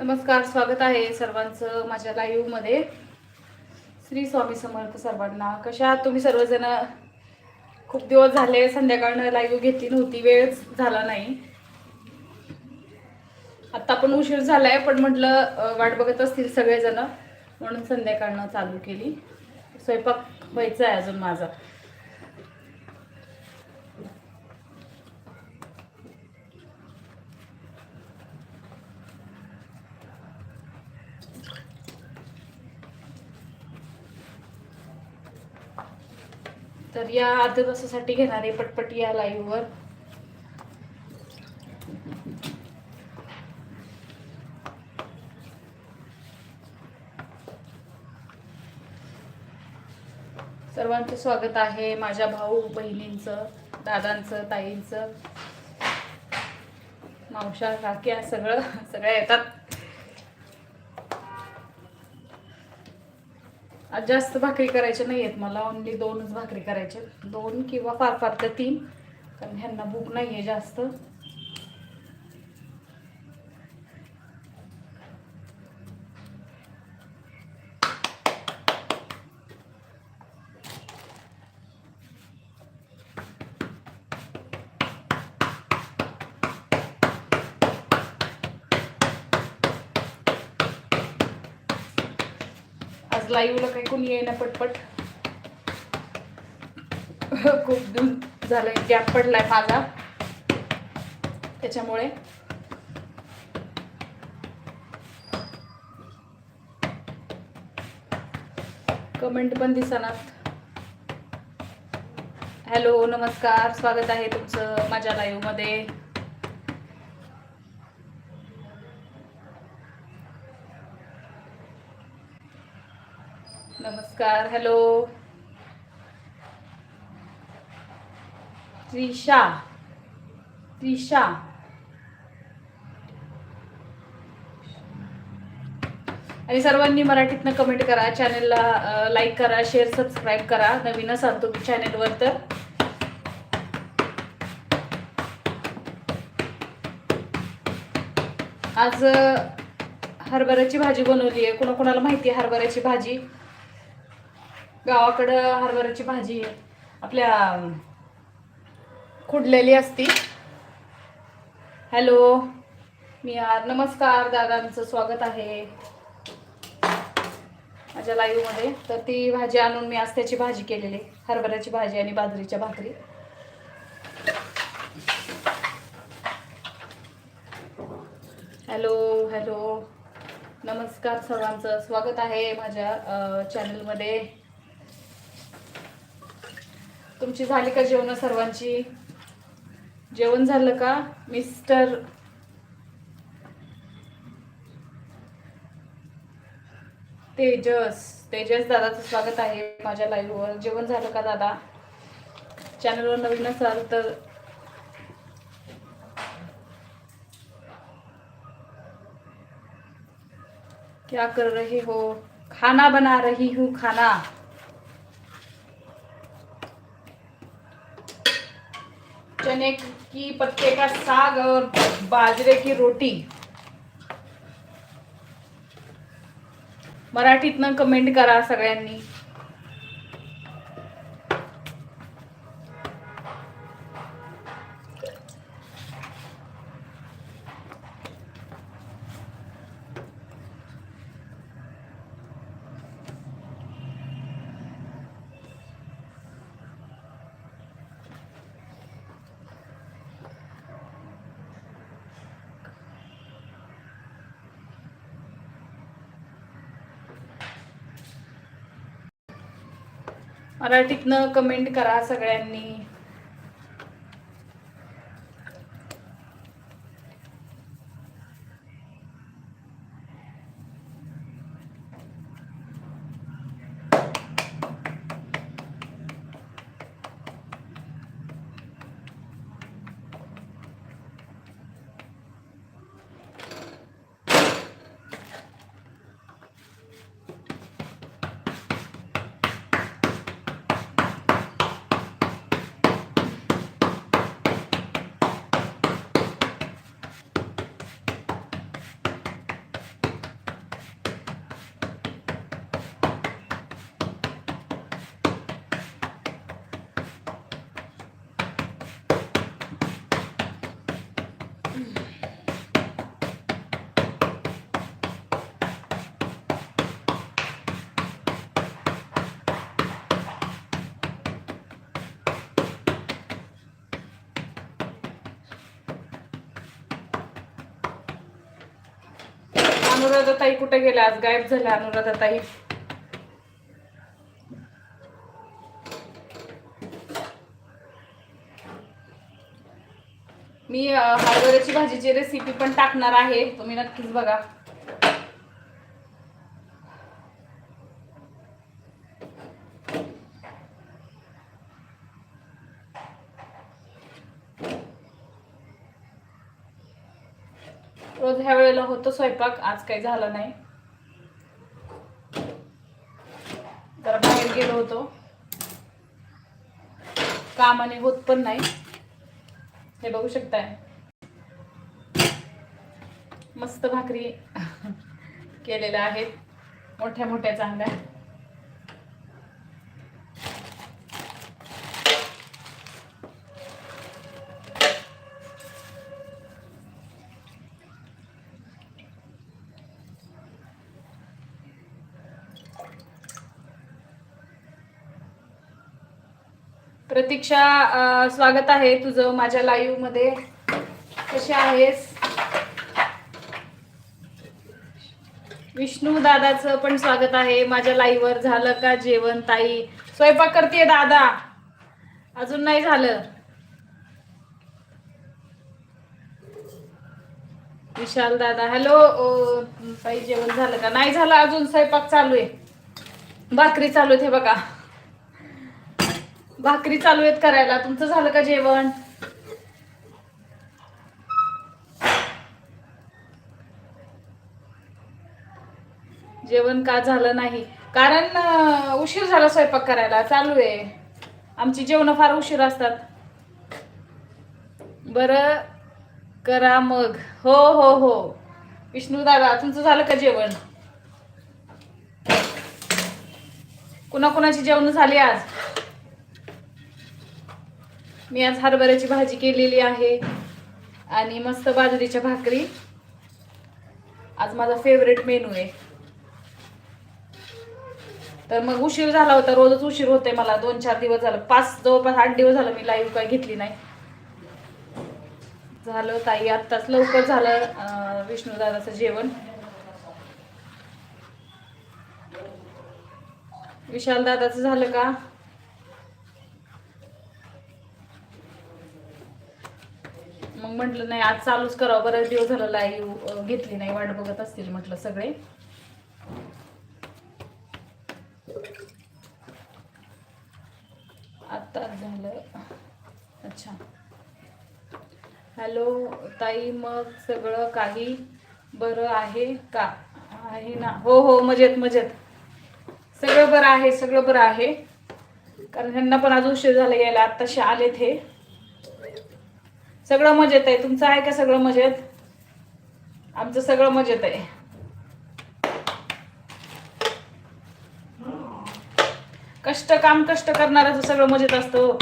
नमस्कार स्वागत आहे सर्वांचं माझ्या लाईव्हमध्ये श्री स्वामी समर्थ सर्वांना. कशा तुम्ही सर्वजण? खूप दिवस झाले संध्याकाळनं लाईव्ह घेतली नव्हती वेळच झाला नाही. आत्ता पण उशीर झालाय पण म्हटलं वाट बघत असतील सगळेजण. म्हणून संध्याकाळनं चालू केली. स्वयंपाक व्हायचा आहे अजून माझा. तर या अर्ध्या तासासाठी घेणार आहे पटपट या लाईव्हवर सर्वांचं स्वागत आहे माझ्या भाऊ बहिणींचं दादांचं ताईंचं. मावशा काक्या सगळं सगळ्या येतात. आज जास्त भाकरी करायच्या नाही आहेत मला ओनली दोनच भाकरी करायचे दोन किंवा फार फार तर तीन. कारण ह्यांना भूक नाही आहे जास्त. आज लाईव्हला काही कोणी येईना पटपट. खूप दूर झालंय गॅप पडलाय माझा. त्याच्यामुळे. कमेंट पण दिसनात. हॅलो नमस्कार. स्वागत आहे तुमचं माझ्या लाईव्हमध्ये नमस्कार हॅलो त्रिशा त्रिशा. आणि सर्वांनी मराठीतनं कमेंट करा चॅनेलला लाईक करा शेअर सबस्क्राईब करा. नवीन असाल तुम्ही चॅनेलवर तर. आज हरभऱ्याची भाजी बनवली आहे कोणाकोणाला माहिती आहे हरभऱ्याची भाजी? गावाकडं हरभऱ्याची भाजी आपल्या खुडलेली असती. हॅलो मी आर. नमस्कार दादांचं स्वागत आहे. माझ्या लाईव्हमध्ये. तर ती भाजी आणून मी आज त्याची भाजी केलेली. हरभऱ्याची भाजी आणि बाजरीच्या भाकरी. Hello hello. नमस्कार सर्वांचं. स्वागत आहे माझ्या चॅनलमध्ये तुमची झाली का जेवण सर्वांची? जेवण झालं का मिस्टर? तेजस तेजस दादाचं स्वागत आहे माझ्या लाईव्हवर जेवण झालं का दादा? चॅनलवर नवीन असाल तर क्या कर रहे हो? खाना बना रही हूँ खाना. चने की पत्ते का साग और बाजरे की रोटी। मराठीतनं कमेंट करा सगळ्यांनी. मराठीतनं कमेंट करा सगळ्यांनी. अनुराधाताई कुठे गेल्या? आज गायब झाल्या अनुराधा ताई मी हरभऱ्याची भाजीची रेसिपी पण टाकणार आहे. तुम्ही नक्कीच बघा. रोज ह्या वेळेला होतो स्वयंपाक आज काही झाला नाही. जरा बाहेर गेलो होतो. कामाने होत पण नाही. हे बघू शकताय. मस्त भाकरी केलेल्या आहेत. मोठ्या मोठ्या चांगल्या. प्रतीक्षा स्वागत आहे तुझं माझ्या लाईव्हमध्ये. कशी आहेस? विष्णू दादाचं पण स्वागत आहे माझ्या लाईव्ह वर. झालं का जेवण ताई? स्वयंपाक करते दादा. अजून नाही झालं. विशाल दादा हॅलो ताई जेवण झालं का? नाही झालं अजून स्वयंपाक चालू आहे. भाकरी चालू आहे बघा. भाकरी चालू आहेत करायला. तुमचं झालं का जेवण? जेवण का झालं नाही? कारण उशीर झाला स्वयंपाक करायला. चालू आहे. आमची जेवण फार उशीर असतात. बरं करा मग. हो हो हो. विष्णू दादा तुमचं झालं का जेवण? कुणाकुणाची जेवण झाली आज? मी आज हरभऱ्याची भाजी केलेली आहे आणि मस्त बाजरीच्या भाकरी. आज माझा फेवरेट मेनू आहे. तर मग उशीर झाला होता रोजच उशीर होते मला. दोन चार दिवस झालं. पाच जवळपास आठ दिवस झालं मी लाईव्ह काय घेतली नाही. झालं ताई आत्ताच लवकर झालं विष्णू दादाचं जेवण. विशाल दादाचं झालं का? मग म्हटलं नाही आज चालूच करावं. बरेच दिवस झालं लाईव्ह घेतली नाही. वाट बघत असतील म्हटलं सगळे. आता झालं. अच्छा. हॅलो ताई मग सगळं काही बरं आहे का? आहे ना? हो हो मजेत मजेत. सगळं बरं आहे सगळं बरं आहे. कारण ह्यांना पण आज उशीर झाला यायला. आत्ताशी आलेत हे. सगळं मजेत आहे. तुमचं आहे का सगळं मजेत? आमचं सगळं मजेत आहे. कष्ट काम कष्ट करणाऱ्याचं सगळं मजेत असतं.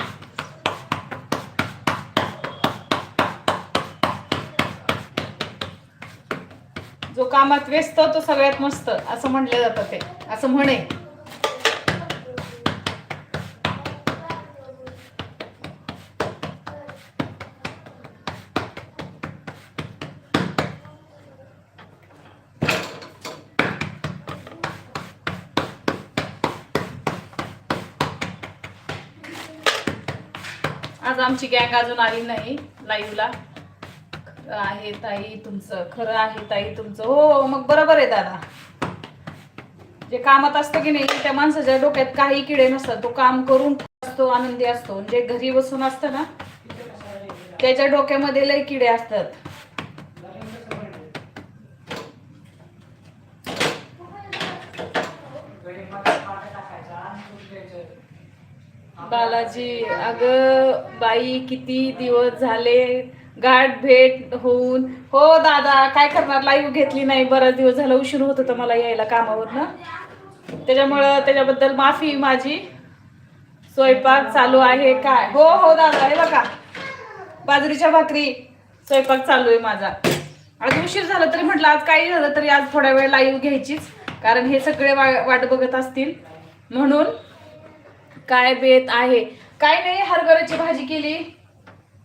जो कामात व्यस्त तो सगळ्यात मस्त. असं म्हटलं जातं ते. असं म्हणे. आज आमची गँग अजून आली नाही लाईव्हला आहे ताई तुमचं खरं आहे ताई तुमचं. हो मग बरोबर आहे दादा. जे कामात असतं की नाही त्या माणसाच्या डोक्यात काही किडे नसतात. तो काम करून असतो आनंदी असतो. जे घरी बसून असतं ना त्याच्या डोक्यामध्ये लय किडे असतात. बालाजी अगं बाई किती दिवस झाले गाठ भेट होऊन. हो दादा काय करणार? लाईव्ह घेतली नाही बराच दिवस झाला उशीर होत होता मला यायला कामावरनं. त्याच्यामुळं त्याच्याबद्दल माफी माझी. स्वयंपाक चालू आहे काय? हो हो दादा हे बघा. बाजरीच्या भाकरी स्वयंपाक चालू आहे माझा. आज उशीर झाला तरी म्हटलं आज काही झालं तरी आज थोड्या वेळ लाईव्ह घ्यायचीच. कारण हे सगळे वा- वाट बघत असतील. म्हणून काय बेत आहे? काय नाही हरभऱ्याची भाजी केली.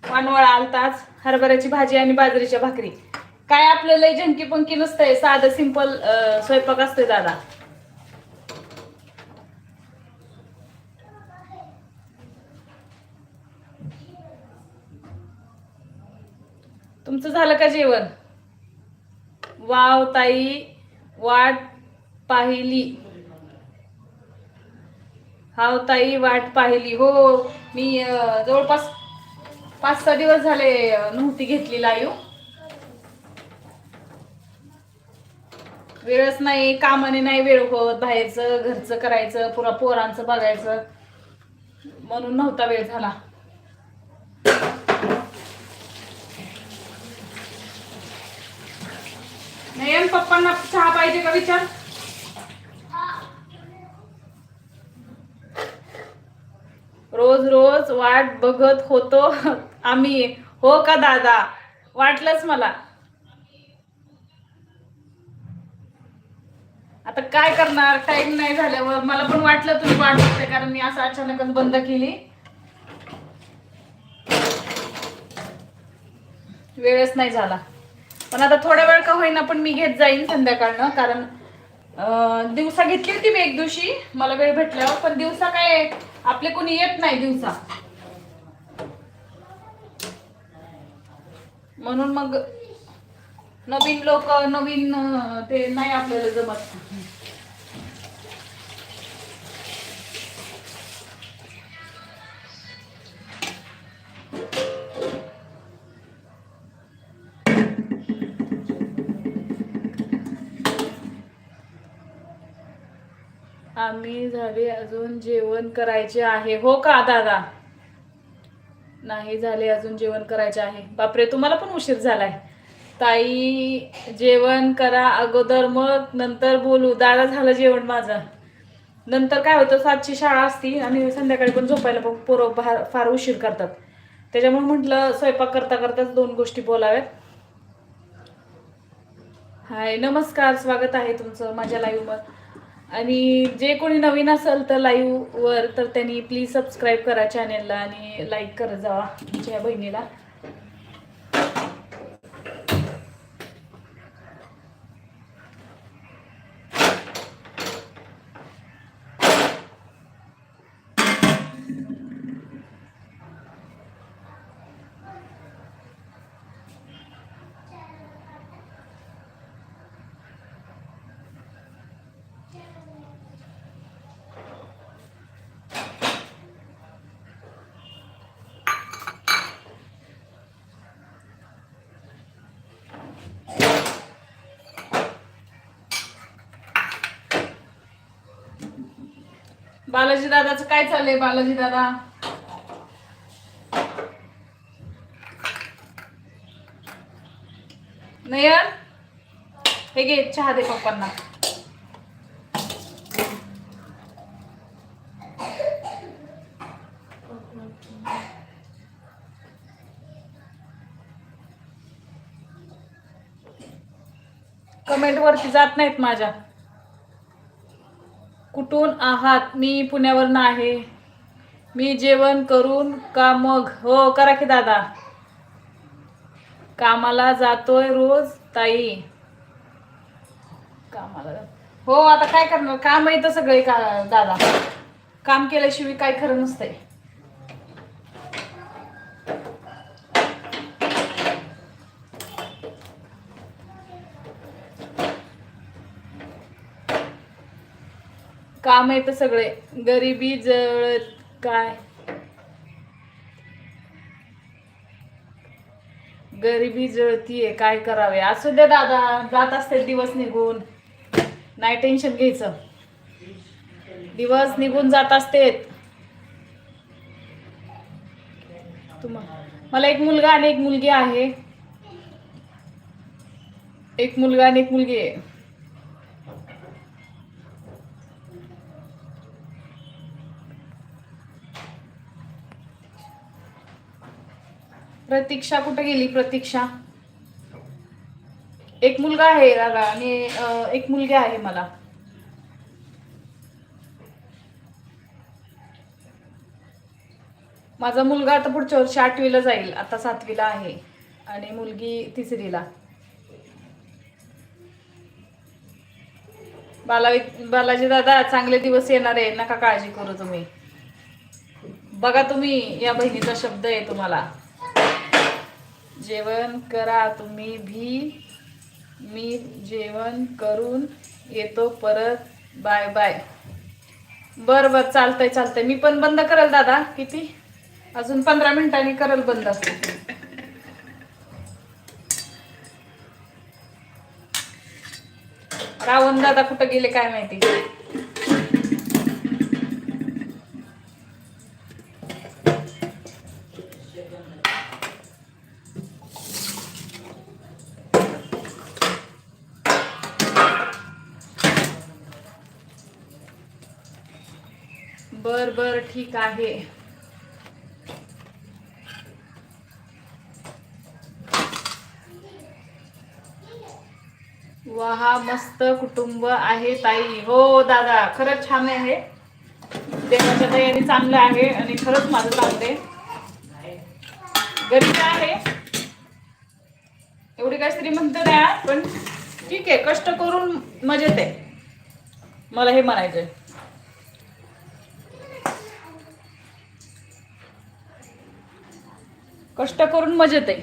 वानवळा आलताच. हरभऱ्याची भाजी आणि बाजरीच्या भाकरी. काय आपलं लय झंकी पंकी नसतंय. साधं सिंपल स्वयंपाक असतोय दादा. तुमचं झालं का जेवण? वाव ताई. वाट पाहिली. हाव ताई वाट पाहिली. हो मी जवळपास पाच सहा दिवस झाले नव्हती घेतली लाईव. वेळच नाही कामाने नाही वेळ होत बाहेरचं घरचं करायचं पुरा पोरांचं बघायचं. म्हणून नव्हता वेळ झाला. नयन पप्पांना चहा पाहिजे का विचार? रोज रोज वाट बघत होतो. आम्ही. हो का दादा? वाटलंच मला. आता काय करणार? टाइम नाही झाल्यावर. मला पण वाटलं तुम्ही वाट बघते कारण मी असं अचानकच बंद केली. वेळच नाही झाला. पण आता थोड्या वेळ का होईना पण मी घेत जाईन संध्याकाळनं कारण दिवसा घेतली होती मी एक दिवशी. मला वेळ भेटल्यावर पण दिवसा काय आपले कोणी येत नाही दिवसा. म्हणून मग नवीन लोक नवीन ते नाही आपल्याला जमत. आम्ही झाले अजून जेवण करायचे आहे. हो का दादा? नाही झाले अजून जेवण करायचे आहे. बापरे तुम्हाला पण उशीर झालाय. ताई जेवण करा अगोदर मग नंतर बोलू. दादा झालं जेवण माझं. नंतर काय होतं सातची शाळा असती आणि संध्याकाळी पण झोपायला पण पोरं फार फार उशीर करतात. त्याच्यामुळे म्हटलं स्वयंपाक करता करताच दोन गोष्टी बोलाव्यात. हाय नमस्कार. स्वागत आहे तुमचं माझ्या लाईव्हवर आणि जे कोणी नवीन असेल तर लाईव्हवर तर त्यांनी प्लीज सबस्क्राईब करा चॅनेलला आणि लाईक करत जावा तुमच्या बहिणीला. बालाजी दादाचं काय चाललंय बालाजी दादा? नयन? हे घे चहा दे पप्पांना. कमेंट वरती जात नाहीत माझ्या. कुठून आहात? मी पुण्यावरनं आहे. मी जेवण करून का मग? हो करा की दादा. कामाला जातोय रोज ताई. कामाला हो आता काय करणार? काम आहे तर सगळे का दादा. काम केल्याशिवाय काय खरं नसतंय. काम आहे तर सगळे. गरिबी जळत काय? गरिबी जळतीये काय करावे? असू द्या दादा जात असते दिवस निघून. नाही टेन्शन घ्यायचं. दिवस निघून जात असते मला एक मुलगा आणि एक मुलगी आहे. एक मुलगा आणि एक मुलगी आहे. प्रतीक्षा कुठे गेली प्रतीक्षा? एक मुलगा आहे दादा आणि एक मुलगी आहे मला. माझा मुलगा आता पुढच्या वर्षी आठवीला जाईल आता सातवीला आहे आणि मुलगी तिसरीला. बाला बालाजी दादा चांगले दिवस येणार आहे नका काळजी करू तुम्ही. बघा तुम्ही या बहिणीचा शब्द आहे तुम्हाला. जेवण करा तुम्ही भी मी जेवण करून येतो परत बाय बाय बर बर चालतंय चालतंय. मी पण बंद करेल दादा. किती? अजून पंधरा मिनिटांनी करेल बंद. रावण दादा कुठं गेले काय माहिती बर बर ठीक आहे. वाहा मस्त कुटुंब आहे ताई. हो दादा खरंच छान आहे. देवाच्या दयाने चांगलं आहे आणि खरंच माझं चांगलं गरीब आहे. एवढी काही श्रीमंत नाही पण ठीक आहे कष्ट करून मजेत आहे. मला हे म्हणायचंय. कष्ट करून मजेत आहे.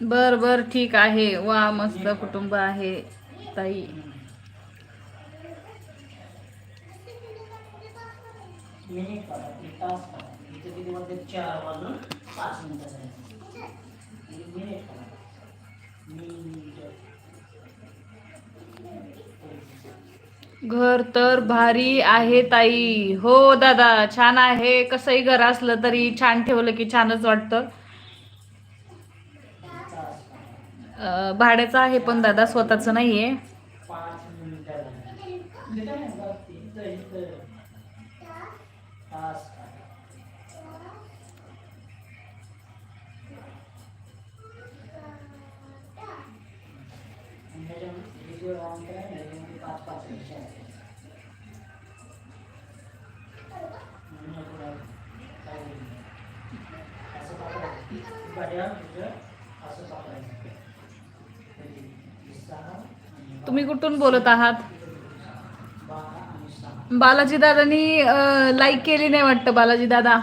बर बर ठीक आहे. वा मस्त कुटुंब आहे ताई. मिनिट चार वाजून पाच मिनिटं घर तर भारी आहे ताई. हो दादा छान आहे. कसंही घर असलं तरी छान ठेवलं की छानच वाटतं. भाड्याचं आहे पण दादा स्वतःचं नाहीये. पाच पाच असं असं तुम्ही कुठून बोलत आहात? बालाजी दादानी लाईक केली नाही वाटतं बालाजी दादा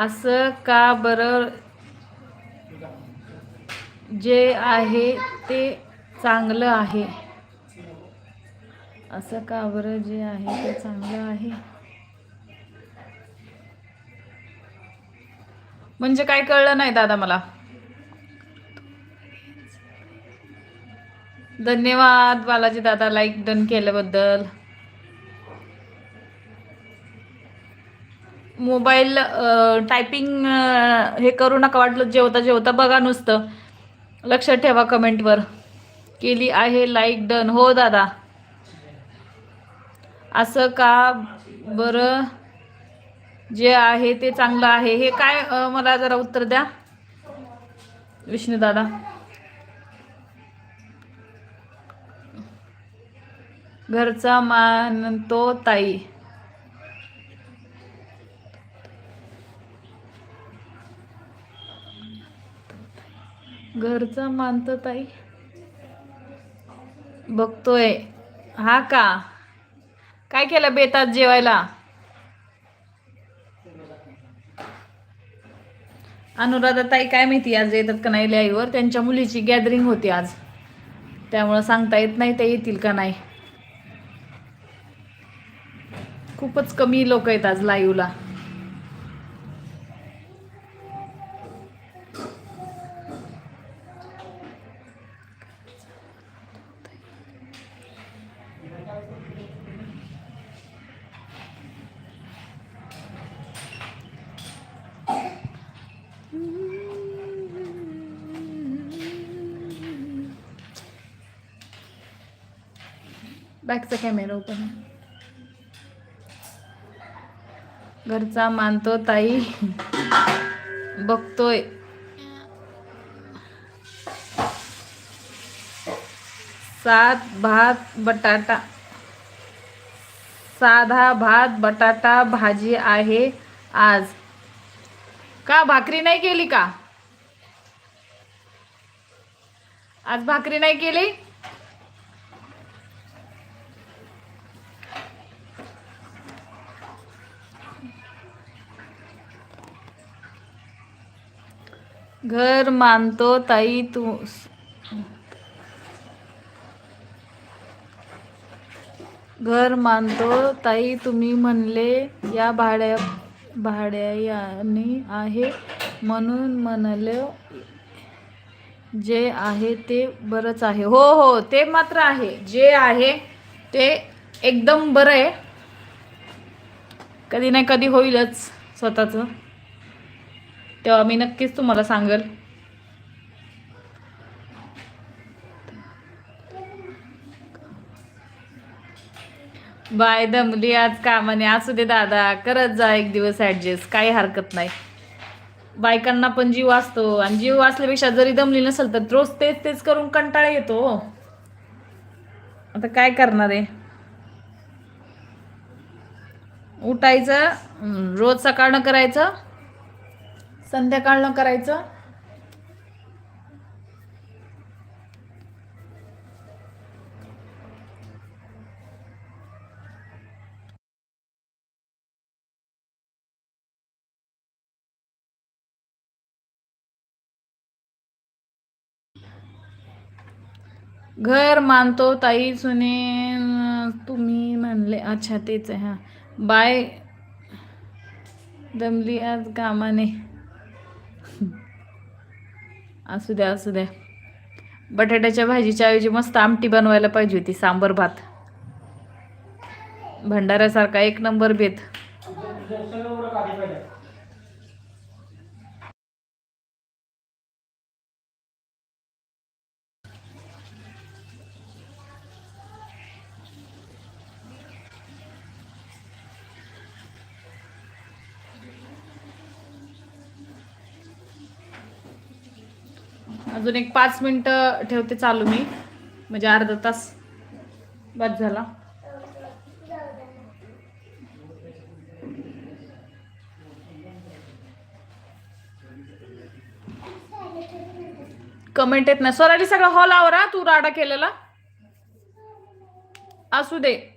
असं का बरं जे आहे ते चांगलं आहे? असं का बरं जे आहे ते चांगलं आहे? म्हणजे काय कळलं नाही दादा मला. धन्यवाद बालाजी दादा लाईक डन केल्याबद्दल. मोबाईल टायपिंग हे करू नका वाटलं जेवता जेवता बघा नुसतं. लक्षात ठेवा कमेंटवर. केली आहे लाईक डन हो दादा. असं का बरं? जे आहे ते चांगलं आहे. हे काय मला जरा उत्तर द्या. विष्णू दादा. घरचा मानतो ताई. घरचा मानतो ताई. बघतोय. हा का? काय केलं बेतात जेवायला? अनुराधा ताई काय माहिती आज येतात का नाही लाईव्हवर? त्यांच्या मुलीची गॅदरिंग होती आज. त्यामुळं सांगता येत नाही ते येतील का नाही. खूपच कमी लोक आहेत आज लाईव्हला. बॅकचा कॅमेरा ओपन घरचा मानतो ताई. बघतोय. सात भात बटाटा. साधा भात बटाटा भाजी आहे आज. का भाकरी नाही केली का? आज भाकरी नाही केली? घर मानतो ताई तू. घर मानतो ताई तुम्ही म्हणले या भाड्या भाड्याने आहे म्हणून म्हणलं जे आहे ते बरंच आहे. हो हो ते मात्र आहे. जे आहे ते एकदम बरं आहे. कधी नाही कधी होईलच स्वतःचं. तेव्हा मी नक्कीच तुम्हाला सांगेल. बाय दमली आज कामाने. असू दे दादा करत जा एक दिवस ॲडजस्ट काही हरकत नाही. बायकांना पण जीव असतो आणि जीव असल्यापेक्षा जरी दमली नसेल तर रोज तेच तेच करून कंटाळा येतो हो. आता काय करणार आहे? उठायचं रोज सकाळनं करायचं. संध्याकाळनं करायचं. घर मानतो ताई सुने तुम्ही म्हणले अच्छा तेच आहे हां. बाय. दमली आज कामाने. असू द्या असू द्या बटाट्याच्या भाजीच्या ऐवजी मस्त आमटी बनवायला पाहिजे होती सांबर भात. भंडाऱ्यासारखा एक नंबर बेत. अजून एक पाच मिनटं ठेवते चालू मी. म्हणजे अर्धा तास बाद झाला. कमेंट येत नाही. स्वराली सगळा हॉल आवरा तू राडा केलेला. असू दे.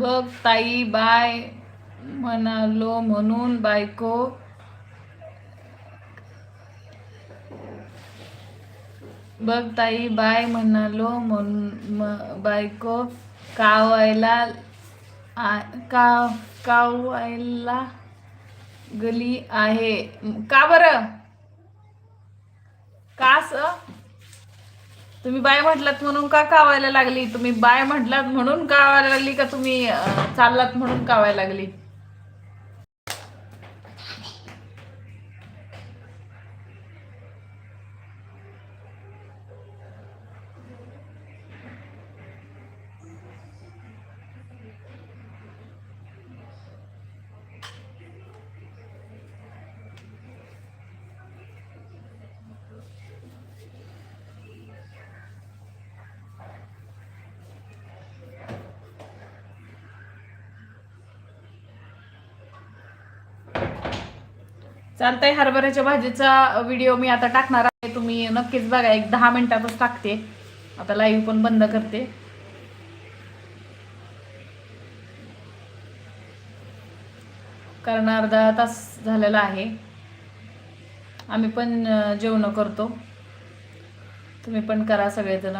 बघ ताई बाय म्हणालो म्हणून बायको बघ ताई बाय म्हणालो म्हणून बायको कावायला का कावायला गली आहे. का बरं? का स तुम्ही बाय म्हटलात म्हणून का कावायला लागली? तुम्ही बाय म्हटलात म्हणून कावायला लागली का तुम्ही चाललात म्हणून कावायला लागली? चालतंय हरभऱ्याच्या भाजीचा व्हिडिओ मी आता टाकणार आहे. तुम्ही नक्कीच बघा एक दहा मिनिटातच टाकते. आता लाईव्ह पण बंद करते. कारण अर्धा तास झालेला आहे. आम्ही पण जेवणं करतो. तुम्ही पण करा सगळेजण.